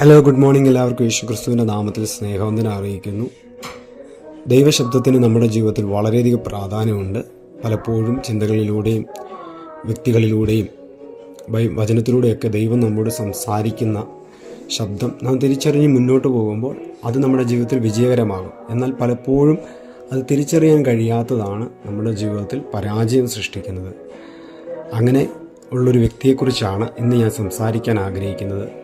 Hello good morning എല്ലാവർക്കും യേശു ക്രിസ്തുവിന്റെ നാമത്തിൽ സ്നേഹവന്ദന അറിയിക്കുന്നു. ദൈവശബ്ദത്തിന് നമ്മുടെ ജീവിതത്തിൽ വളരെയധികം പ്രാധാന്യമുണ്ട്. പലപ്പോഴും ചിന്തകളിലൂടെയും വ്യക്തികളിലൂടെയും വചനത്തിലൂടെയൊക്കെ ദൈവം നമ്മോട് സംസാരിക്കുന്ന ശബ്ദം നാം തിരിച്ചറിഞ്ഞ് മുന്നോട്ട് പോകുമ്പോൾ അത് നമ്മുടെ ജീവിതത്തിൽ വിജയകരമാകും. എന്നാൽ പലപ്പോഴും അത് തിരിച്ചറിയാൻ കഴിയാത്തതാണ് നമ്മുടെ ജീവിതത്തിൽ പരാജയം സൃഷ്ടിക്കുന്നത്. അങ്ങനെ ഉള്ളൊരു വ്യക്തിയെക്കുറിച്ചാണ് ഇന്ന് ഞാൻ സംസാരിക്കാൻ ആഗ്രഹിക്കുന്നത്.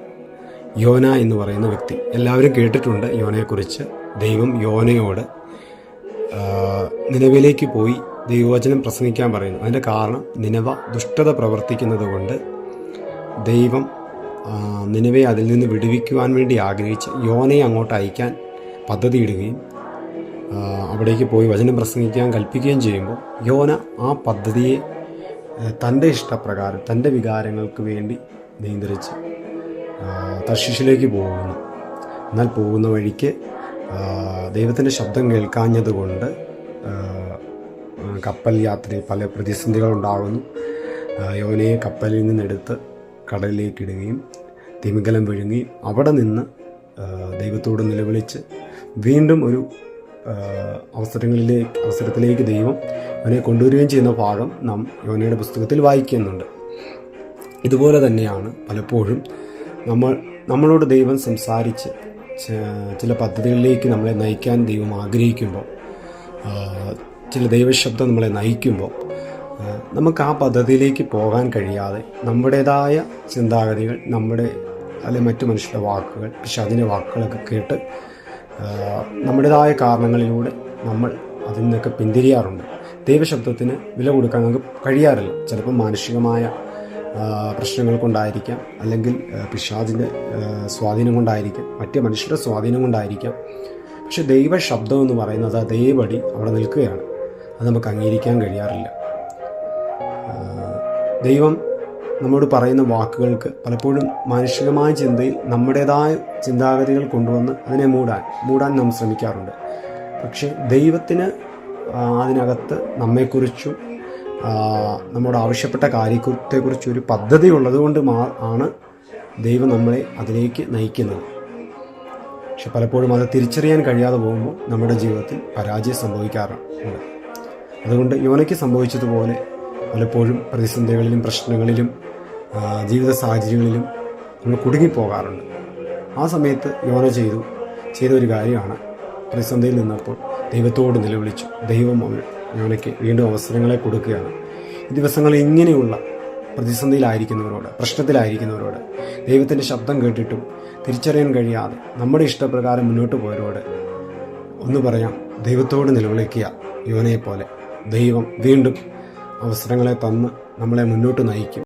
യോന എന്ന് പറയുന്ന വ്യക്തി. എല്ലാവരും കേട്ടിട്ടുണ്ട് യോനയെക്കുറിച്ച്. ദൈവം യോനയോട് നിലവിലേക്ക് പോയി ദൈവവചനം പ്രസംഗിക്കാൻ പറയുന്നു. അതിന്റെ കാരണം നിലവ ദുഷ്ടത പ്രവർത്തിക്കുന്നത് കൊണ്ട് ദൈവം നിലവെ അതിൽ നിന്ന് വിടുവിക്കുവാൻ വേണ്ടി ആഗ്രഹിച്ച് യോനയെ അങ്ങോട്ട് അയക്കാൻ പദ്ധതിയിടുകയും അവിടേക്ക് പോയി വചനം പ്രസംഗിക്കാൻ കൽപ്പിക്കുകയും ചെയ്യുമ്പോൾ യോന ആ പദ്ധതിയെ തന്റെ ഇഷ്ടപ്രകാരം തന്റെ വികാരങ്ങൾക്ക് വേണ്ടി നിയന്ത്രിച്ച് തർശിഷിലേക്ക് പോകുന്നു. എന്നാൽ പോകുന്ന വഴിക്ക് ദൈവത്തിന്റെ ശബ്ദം കേൾക്കാഞ്ഞതുകൊണ്ട് കപ്പൽ യാത്രയിൽ പല പ്രതിസന്ധികളുണ്ടാകുന്നു ഉണ്ടാകുന്നു യോനയെ കപ്പലിൽ നിന്നെടുത്ത് കടലിലേക്ക് ഇടുകയും തിമിംഗലം വിഴുങ്ങുകയും അവിടെ നിന്ന് ദൈവത്തോട് നിലവിളിച്ച് വീണ്ടും ഒരു അവസരങ്ങളിലേക്ക് അവസരത്തിലേക്ക് ദൈവം അവനെ കൊണ്ടുവരികയും ചെയ്യുന്ന ഭാഗം നാം യോനയുടെ പുസ്തകത്തിൽ വായിക്കുന്നുണ്ട്. ഇതുപോലെ തന്നെയാണ് പലപ്പോഴും നമ്മൾ നമ്മളോട് ദൈവം സംസാരിച്ച് ചില പദ്ധതികളിലേക്ക് നമ്മളെ നയിക്കാൻ ദൈവം ആഗ്രഹിക്കുമ്പോൾ ചില ദൈവശബ്ദം നമ്മളെ നയിക്കുമ്പോൾ നമുക്ക് ആ പദ്ധതിയിലേക്ക് പോകാൻ കഴിയാതെ നമ്മുടേതായ ചിന്താഗതികൾ നമ്മുടെ അല്ലെ മറ്റു മനുഷ്യരുടെ വാക്കുകൾ പക്ഷെ അതിന്റെ വാക്കുകളൊക്കെ കേട്ട് നമ്മുടേതായ കാരണങ്ങളിലൂടെ നമ്മൾ അതിൽ നിന്നൊക്കെ പിന്തിരിയാറുണ്ട്. ദൈവശബ്ദത്തിന് വില കൊടുക്കാൻ നമുക്ക് കഴിയാറില്ല. ചിലപ്പോൾ മാനസികമായ ആ, പ്രശ്നങ്ങൾ കൊണ്ടായിരിക്കാം അല്ലെങ്കിൽ പിശാദിന്റെ സ്വാധീനം കൊണ്ടായിരിക്കാം മറ്റു മനുഷ്യരുടെ സ്വാധീനം കൊണ്ടായിരിക്കാം പക്ഷെ ദൈവ ശബ്ദം എന്ന് പറയുന്നത് അതേപടി അവിടെ നിൽക്കുകയാണ്. അത് നമുക്ക് അംഗീകരിക്കാൻ കഴിയാറില്ല. ദൈവം നമ്മോട് പറയുന്ന വാക്കുകൾക്ക് പലപ്പോഴും മാനുഷികമായ ചിന്തയിൽ നമ്മുടേതായ ചിന്താഗതികൾ കൊണ്ടുവന്ന് അതിനെ മൂടാൻ മൂടാൻ നാം ശ്രമിക്കാറുണ്ട്. പക്ഷേ ദൈവത്തിന് അതിനകത്ത് നമ്മെക്കുറിച്ചും നമ്മോട് ആവശ്യപ്പെട്ട കാര്യത്തെക്കുറിച്ചൊരു പദ്ധതി ഉള്ളതുകൊണ്ട് മാ ആണ് ദൈവം നമ്മളെ അതിലേക്ക് നയിക്കുന്നത്. പക്ഷെ പലപ്പോഴും അത് തിരിച്ചറിയാൻ കഴിയാതെ പോകുമ്പോൾ നമ്മുടെ ജീവിതത്തിൽ പരാജയം സംഭവിക്കാറുണ്ട്. അതുകൊണ്ട് യോനയ്ക്ക് സംഭവിച്ചതുപോലെ പലപ്പോഴും പ്രതിസന്ധികളിലും പ്രശ്നങ്ങളിലും ജീവിത സാഹചര്യങ്ങളിലും നമ്മൾ കുടുങ്ങിപ്പോകാറുണ്ട്. ആ സമയത്ത് യോന ചെയ്തു ചെയ്ത ഒരു കാര്യമാണ്. പ്രതിസന്ധിയിൽ നിന്നപ്പോൾ ദൈവത്തോട് നിലവിളിച്ചു. ദൈവം അവൻ യോനയ്ക്ക് വീണ്ടും അവസരങ്ങളെ കൊടുക്കുകയാണ്. ദിവസങ്ങൾ ഇങ്ങനെയുള്ള പ്രതിസന്ധിയിലായിരിക്കുന്നവരോട് പ്രശ്നത്തിലായിരിക്കുന്നവരോട് ദൈവത്തിന്റെ ശബ്ദം കേട്ടിട്ടും തിരിച്ചറിയാൻ കഴിയാതെ നമ്മുടെ ഇഷ്ടപ്രകാരം മുന്നോട്ട് പോയവരോട് ഒന്ന് പറയാം ദൈവത്തോട് നിലവിളിക്കുക യോനയെ പോലെ ദൈവം വീണ്ടും അവസരങ്ങളെ തന്ന് നമ്മളെ മുന്നോട്ട് നയിക്കും.